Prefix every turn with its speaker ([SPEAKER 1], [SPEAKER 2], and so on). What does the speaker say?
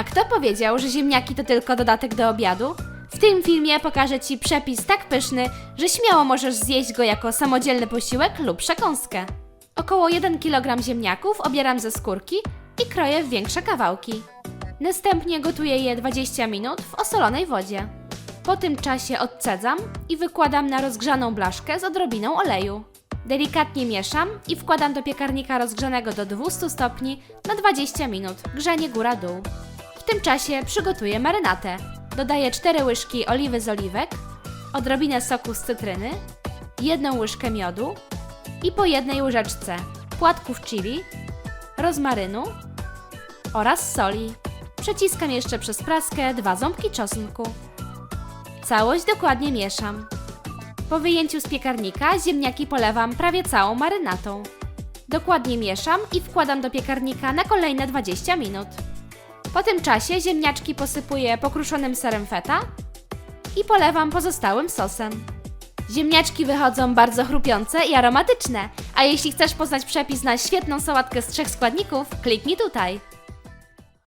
[SPEAKER 1] A kto powiedział, że ziemniaki to tylko dodatek do obiadu? W tym filmie pokażę Ci przepis tak pyszny, że śmiało możesz zjeść go jako samodzielny posiłek lub przekąskę. Około 1 kg ziemniaków obieram ze skórki i kroję w większe kawałki. Następnie gotuję je 20 minut w osolonej wodzie. Po tym czasie odcedzam i wykładam na rozgrzaną blaszkę z odrobiną oleju. Delikatnie mieszam i wkładam do piekarnika rozgrzanego do 200 stopni na 20 minut, grzanie góra-dół. W tym czasie przygotuję marynatę. Dodaję 4 łyżki oliwy z oliwek, odrobinę soku z cytryny, jedną łyżkę miodu i po jednej łyżeczce płatków chili, rozmarynu oraz soli. Przeciskam jeszcze przez praskę dwa ząbki czosnku. Całość dokładnie mieszam. Po wyjęciu z piekarnika ziemniaki polewam prawie całą marynatą. Dokładnie mieszam i wkładam do piekarnika na kolejne 20 minut. Po tym czasie ziemniaczki posypuję pokruszonym serem feta i polewam pozostałym sosem. Ziemniaczki wychodzą bardzo chrupiące i aromatyczne, a jeśli chcesz poznać przepis na świetną sałatkę z trzech składników, kliknij tutaj.